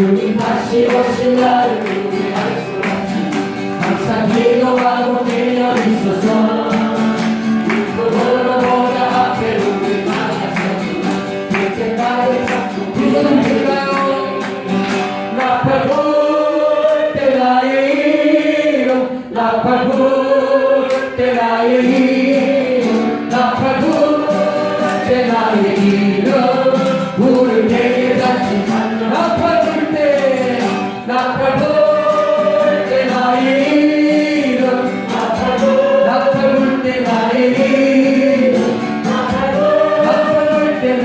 国橋をしなる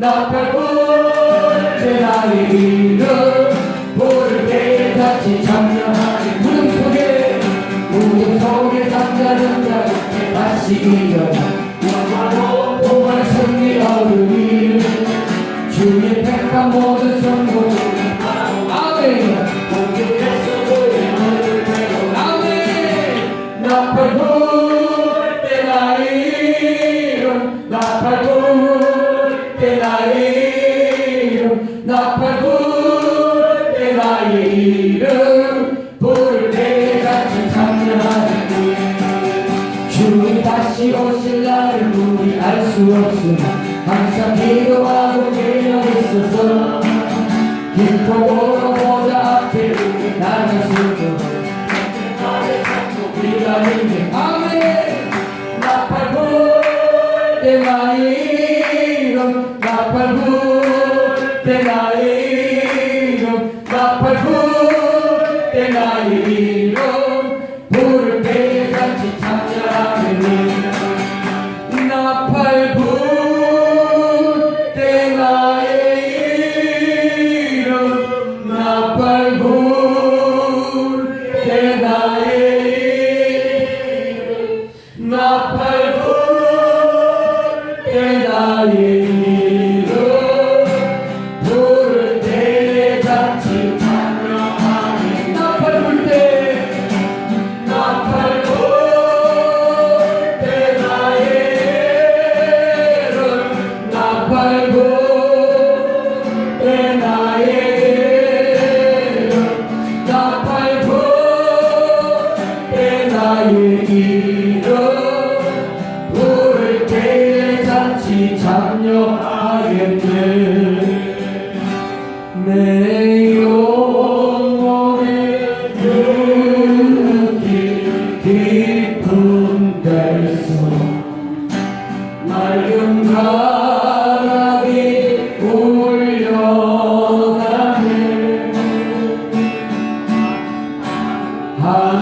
나팔 꽃제 나의 이름 보를 깨 같이 장면하는 구름 속에 구름 속에 잠자는 자에게 다시 일어나. 영화로 보만 승리 어른이. 주의 백한 모든 Amén. La favor de María.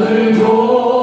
나를 도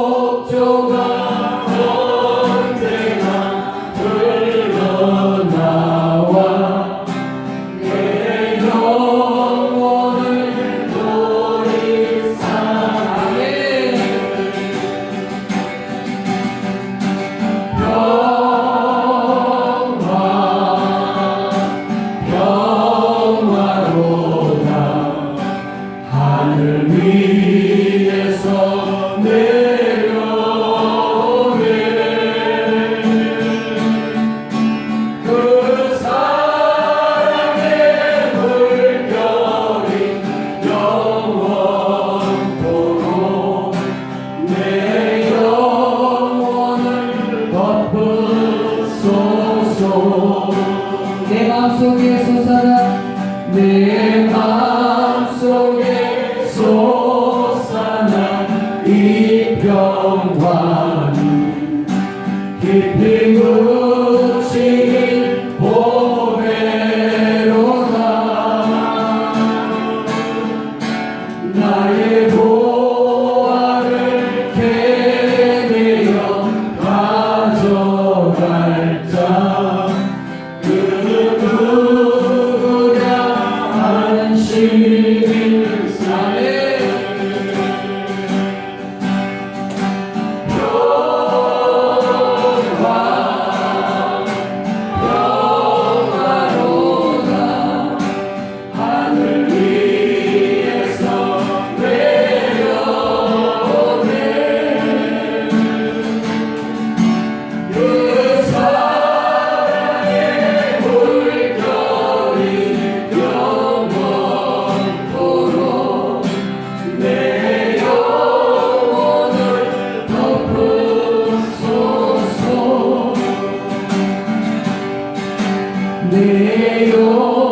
내영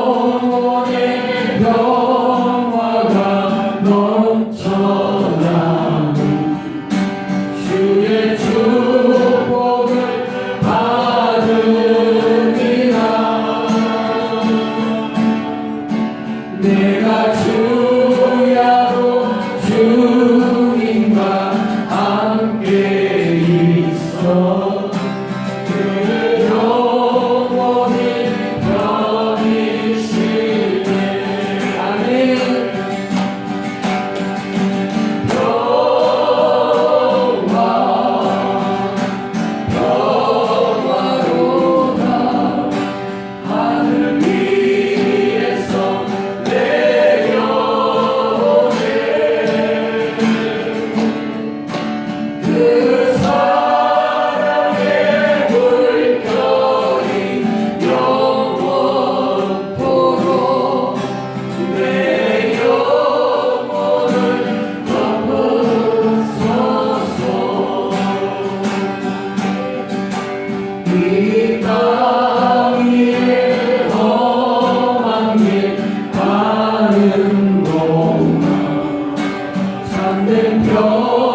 참된 평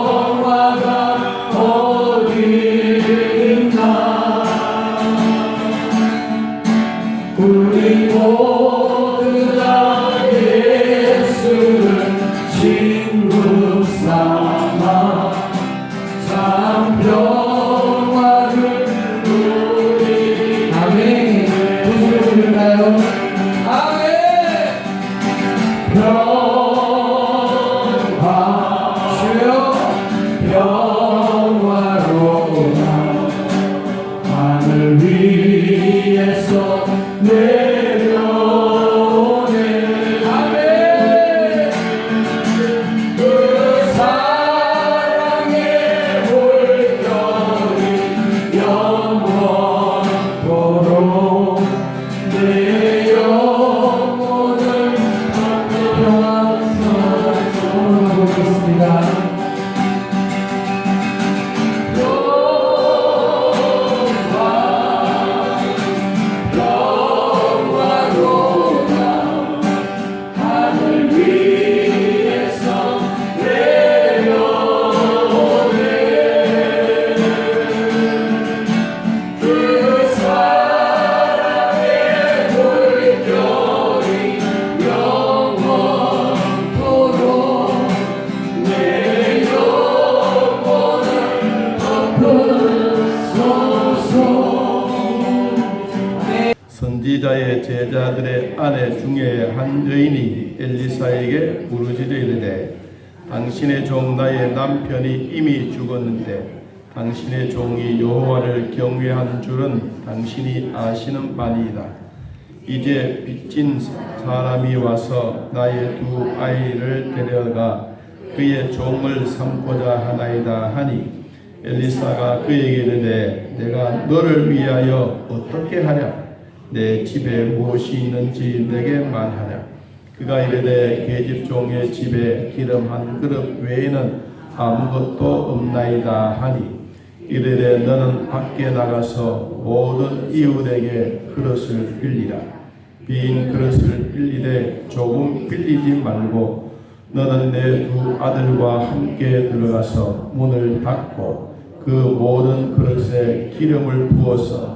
제자들의 아내 중에 한 여인이 엘리사에게 부르짖어 이르되 당신의 종 나의 남편이 이미 죽었는데 당신의 종이 여호와를 경외한 줄은 당신이 아시는 바니이다. 이제 빚진 사람이 와서 나의 두 아이를 데려가 그의 종을 삼고자 하나이다 하니 엘리사가 그에게 이르되 내가 너를 위하여 어떻게 하랴 내 집에 무엇이 있는지 내게 말하라. 그가 이르되 계집종의 집에 기름 한 그릇 외에는 아무것도 없나이다 하니 이르되 너는 밖에 나가서 모든 이웃에게 그릇을 빌리라. 빈 그릇을 빌리되 조금 빌리지 말고 너는 내 두 아들과 함께 들어가서 문을 닫고 그 모든 그릇에 기름을 부어서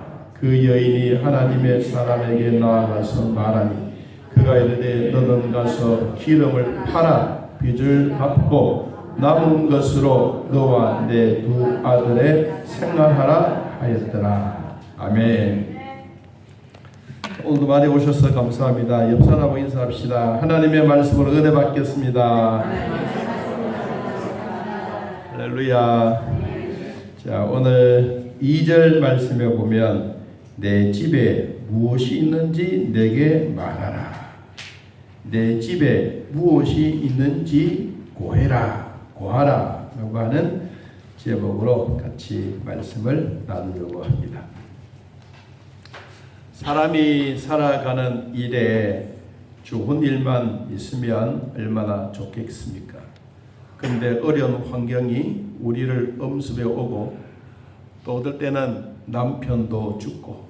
그 여인이 하나님의 사람에게 나아가서 말하니 그가 이르되 너는 가서 기름을 팔아 빚을 갚고 남은 것으로 너와 내 두 아들의 생활하라 하였더라. 아멘. 오늘도 많이 오셔서 감사합니다. 옆 사람하고 인사합시다. 하나님의 말씀으로 은혜 받겠습니다. 할렐루야. 자, 오늘 2절 말씀에 보면 내 집에 무엇이 있는지 내게 말하라. 내 집에 무엇이 있는지 고해라. 고하라. 라고 하는 제목으로 같이 말씀을 나누려고 합니다. 사람이 살아가는 일에 좋은 일만 있으면 얼마나 좋겠습니까? 근데 어려운 환경이 우리를 엄습해 오고 또 어떨 때는 남편도 죽고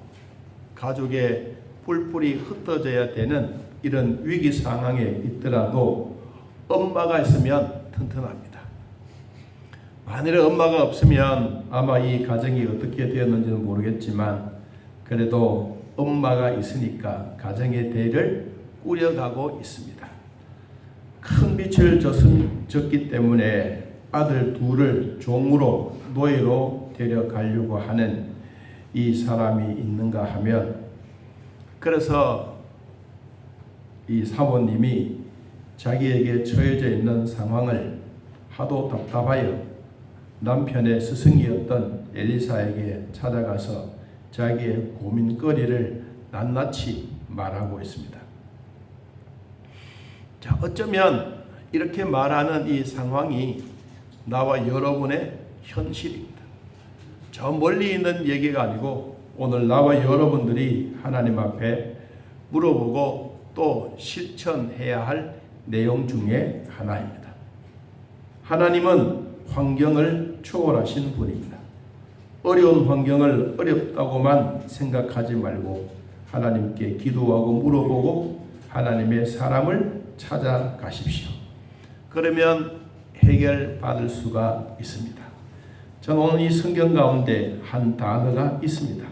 가족의 뿔뿔이 흩어져야 되는 이런 위기 상황에 있더라도 엄마가 있으면 튼튼합니다. 만일에 엄마가 없으면 아마 이 가정이 어떻게 되었는지는 모르겠지만 그래도 엄마가 있으니까 가정의 대를 꾸려가고 있습니다. 큰 빛을 졌기 때문에 아들 둘을 종으로 노예로 데려가려고 하는 이 사람이 있는가 하면 그래서 이 사모님이 자기에게 처해져 있는 상황을 하도 답답하여 남편의 스승이었던 엘리사에게 찾아가서 자기의 고민거리를 낱낱이 말하고 있습니다. 자, 어쩌면 이렇게 말하는 이 상황이 나와 여러분의 현실입니다. 저 멀리 있는 얘기가 아니고 오늘 나와 여러분들이 하나님 앞에 물어보고 또 실천해야 할 내용 중에 하나입니다. 하나님은 환경을 초월하신 분입니다. 어려운 환경을 어렵다고만 생각하지 말고 하나님께 기도하고 물어보고 하나님의 사람을 찾아가십시오. 그러면 해결받을 수가 있습니다. 저는 오늘 이 성경 가운데 한 단어가 있습니다.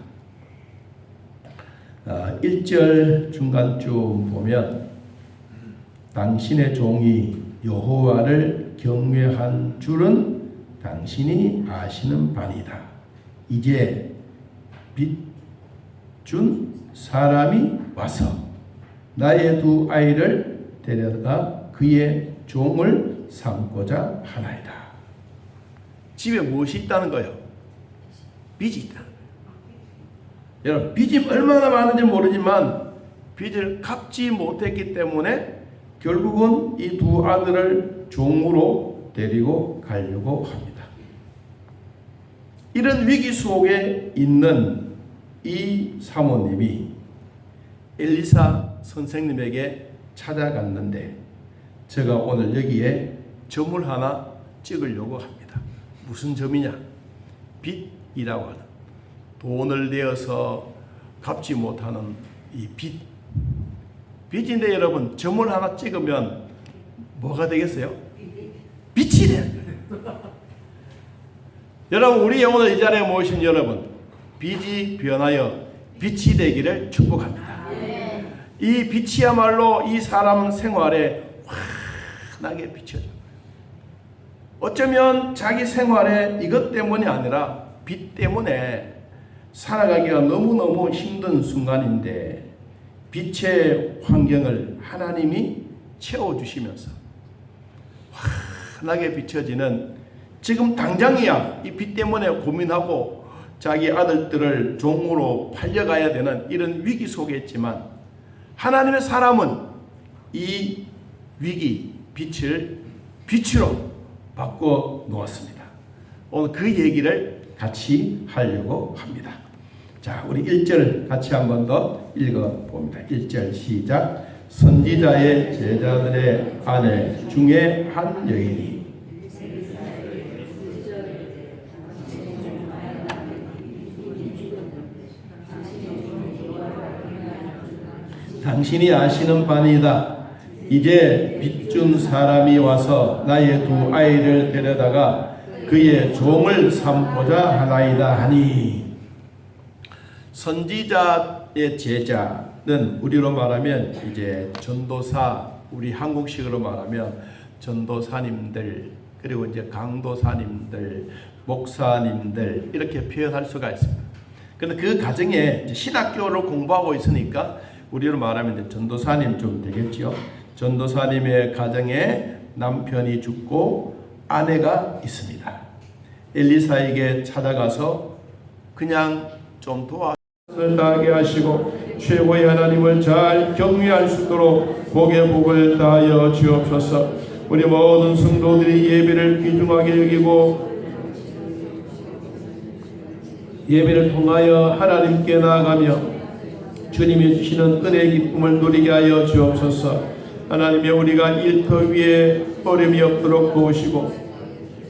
1절 중간쯤 보면 당신의 종이 여호와를 경외한 줄은 당신이 아시는 바니다. 이제 빚준 사람이 와서 나의 두 아이를 데려다 그의 종을 삼고자 하나이다. 집에 무엇이 있다는 거예요? 빚이 있다. 여러분 빚이 얼마나 많은지 모르지만 빚을 갚지 못했기 때문에 결국은 이 두 아들을 종으로 데리고 가려고 합니다. 이런 위기 속에 있는 이 사모님이 엘리사 선생님에게 찾아갔는데 제가 오늘 여기에 점을 하나 찍으려고 합니다. 무슨 점이냐? 빚이라고 하는 돈을 내어서 갚지 못하는 이 빚. 빚인데 여러분 점을 하나 찍으면 뭐가 되겠어요? 빛이 되는 거예요. 여러분 우리 영혼을 이 자리에 모신 여러분 빛이 변하여 빛이 되기를 축복합니다. 이 빛이야말로 이 사람 생활에 환하게 비춰져. 어쩌면 자기 생활에 이것 때문이 아니라 빛 때문에 살아가기가 너무너무 힘든 순간인데 빛의 환경을 하나님이 채워주시면서 환하게 비춰지는 지금 당장이야 이빛 때문에 고민하고 자기 아들들을 종으로 팔려가야 되는 이런 위기 속에 있지만 하나님의 사람은 이 위기 빛을 빛으로 바꿔 놓았습니다. 오늘 그 얘기를 같이 하려고 합니다. 자, 우리 1절 같이 한 번 더 읽어 봅니다. 1절 시작. 선지자의 제자들의 아내 중에 한 여인이 당신이 아시는 바니다. 이제 빚준 사람이 와서 나의 두 아이를 데려다가 그의 종을 삼고자 하나이다 하니 선지자의 제자는 우리로 말하면 이제 전도사 우리 한국식으로 말하면 전도사님들 그리고 이제 강도사님들 목사님들 이렇게 표현할 수가 있습니다. 근데 그 가정에 신학교를 공부하고 있으니까 우리로 말하면 전도사님 좀 되겠죠. 전도사님의 가정에 남편이 죽고 아내가 있습니다. 엘리사에게 찾아가서 그냥 좀 도와 을 다하게 하시고 최고의 하나님을 잘 경외할 수 있도록 복의 복을 다하여 주옵소서. 우리 모든 성도들이 예배를 귀중하게 여기고 예배를 통하여 하나님께 나아가며 주님이 주시는 은혜의 기쁨을 누리게 하여 주옵소서. 하나님의 우리가 일터 위에 어려움이 없도록 도우시고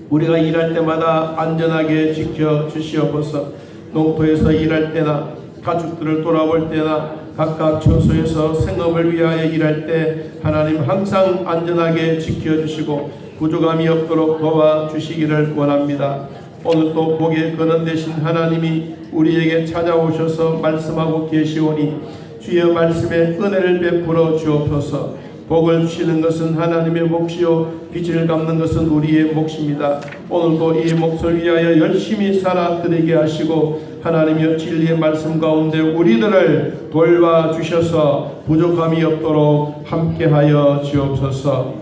우리가 일할 때마다 안전하게 지켜 주시옵소서. 농토에서 일할 때나 가족들을 돌아볼 때나 각각 처소에서 생업을 위하여 일할 때 하나님 항상 안전하게 지켜주시고 부족함이 없도록 도와주시기를 원합니다. 오늘 또 복의 근원 되신 하나님이 우리에게 찾아오셔서 말씀하고 계시오니 주의 말씀에 은혜를 베풀어 주옵소서 복을 주시는 것은 하나님의 몫이요 빛을 갚는 것은 우리의 몫입니다. 오늘도 이 몫을 위하여 열심히 살아 드리게 하시고 하나님의 진리의 말씀 가운데 우리들을 돌봐 주셔서 부족함이 없도록 함께하여 주옵소서.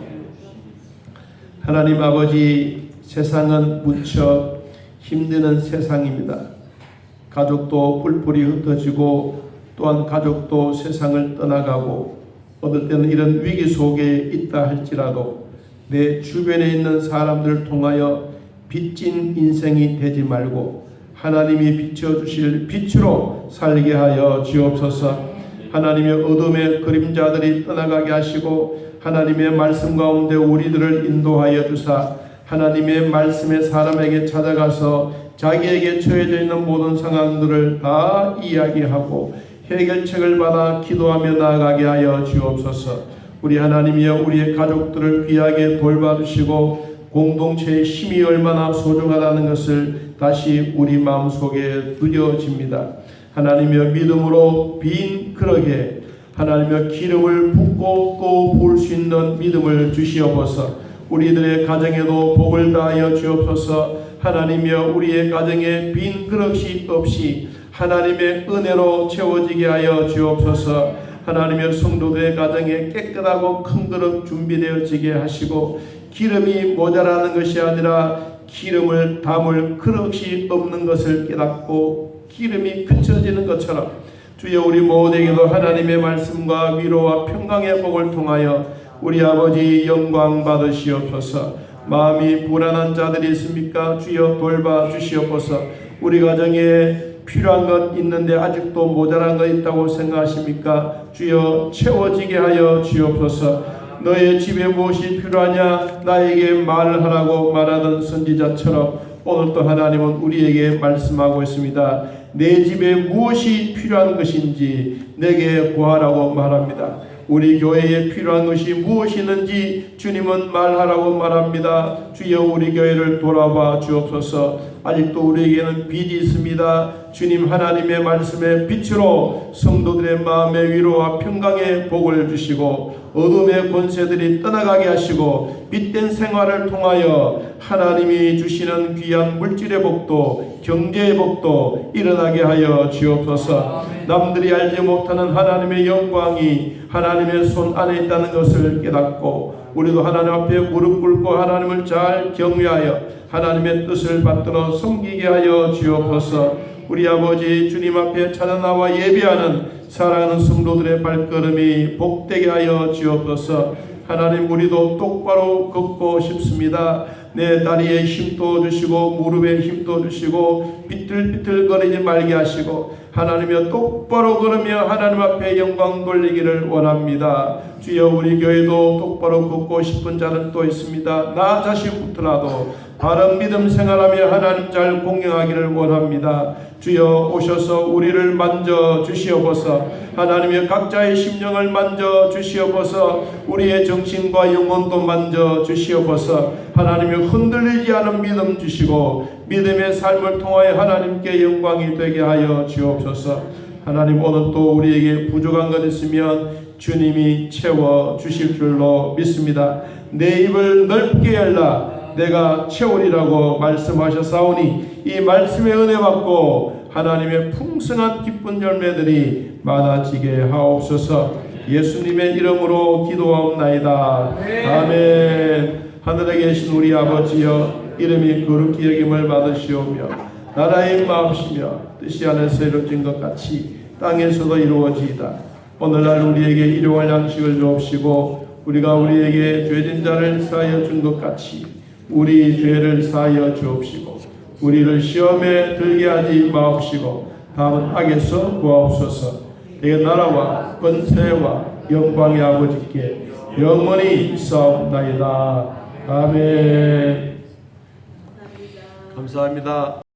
하나님 아버지 세상은 무척 힘드는 세상입니다. 가족도 뿔뿔이 흩어지고 또한 가족도 세상을 떠나가고 어떨 때는 이런 위기 속에 있다 할지라도 내 주변에 있는 사람들을 통하여 빚진 인생이 되지 말고 하나님이 비춰주실 빛으로 살게 하여 주옵소서. 하나님의 어둠의 그림자들이 떠나가게 하시고 하나님의 말씀 가운데 우리들을 인도하여 주사 하나님의 말씀의 사람에게 찾아가서 자기에게 처해져 있는 모든 상황들을 다 이야기하고 해결책을 받아 기도하며 나아가게 하여 주옵소서. 우리 하나님이여 우리의 가족들을 귀하게 돌봐주시고 공동체의 힘이 얼마나 소중하다는 것을 다시 우리 마음속에 누려집니다. 하나님이여 믿음으로 빈 그릇에 하나님의 기름을 붓고 또 부을 수 있는 믿음을 주시옵소서. 우리들의 가정에도 복을 다하여 주옵소서. 하나님이여 우리의 가정에 빈 그릇이 없이 하나님의 은혜로 채워지게 하여 주옵소서. 하나님의 성도들의 가정에 깨끗하고 큰 그릇 준비되어지게 하시고 기름이 모자라는 것이 아니라 기름을 담을 그릇이 없는 것을 깨닫고 기름이 그쳐지는 것처럼 주여 우리 모두에게도 하나님의 말씀과 위로와 평강의 복을 통하여 우리 아버지 영광 받으시옵소서. 마음이 불안한 자들이 있습니까? 주여 돌봐 주시옵소서. 우리 가정에 필요한 것 있는데 아직도 모자란 것 있다고 생각하십니까? 주여 채워지게 하여 주옵소서. 너의 집에 무엇이 필요하냐 나에게 말하라고 말하던 선지자처럼 오늘도 하나님은 우리에게 말씀하고 있습니다. 내 집에 무엇이 필요한 것인지 내게 구하라고 말합니다. 우리 교회에 필요한 것이 무엇이는지 주님은 말하라고 말합니다. 주여 우리 교회를 돌아봐 주옵소서. 아직도 우리에게는 빚이 있습니다. 주님 하나님의 말씀의 빛으로 성도들의 마음의 위로와 평강의 복을 주시고 어둠의 권세들이 떠나가게 하시고 빛된 생활을 통하여 하나님이 주시는 귀한 물질의 복도 경제의 복도 일어나게 하여 주옵소서. 남들이 알지 못하는 하나님의 영광이 하나님의 손 안에 있다는 것을 깨닫고 우리도 하나님 앞에 무릎 꿇고 하나님을 잘 경외하여 하나님의 뜻을 받들어 섬기게 하여 주옵소서. 우리 아버지 주님 앞에 찾아나와 예배하는 사랑하는 성도들의 발걸음이 복되게 하여 주옵소서. 하나님 우리도 똑바로 걷고 싶습니다. 내 다리에 힘도 주시고 무릎에 힘도 주시고 비틀비틀거리지 말게 하시고 하나님여 똑바로 걸으며 하나님 앞에 영광 돌리기를 원합니다. 주여 우리 교회도 똑바로 걷고 싶은 자는 또 있습니다. 나 자신부터라도 바른 믿음 생활하며 하나님 잘 공경하기를 원합니다. 주여 오셔서 우리를 만져 주시옵소서. 하나님의 각자의 심령을 만져 주시옵소서. 우리의 정신과 영혼도 만져 주시옵소서. 하나님의 흔들리지 않은 믿음 주시고 믿음의 삶을 통하여 하나님께 영광이 되게 하여 주옵소서. 하나님 오늘 또 우리에게 부족한 것 있으면 주님이 채워 주실 줄로 믿습니다. 내 입을 넓게 열라 내가 채우리라고 말씀하셨사오니 이 말씀의 은혜 받고 하나님의 풍성한 기쁜 열매들이 많아지게 하옵소서. 예수님의 이름으로 기도하옵나이다. 아멘. 하늘에 계신 우리 아버지여 이름이 거룩히 여김을 받으시오며 나라의 마음이며 뜻이 하늘에서 이루어진 것 같이 땅에서도 이루어지이다. 오늘날 우리에게 일용할 양식을 주옵시고 우리가 우리에게 죄진 자를 사하여 준 것 같이 우리 죄를 사하여 주옵시고 우리를 시험에 들게 하지 마옵시고 다음 악에서 구하옵소서. 내 나라와 권세와 영광의 아버지께 영원히 있사옵나이다. 아멘. 감사합니다.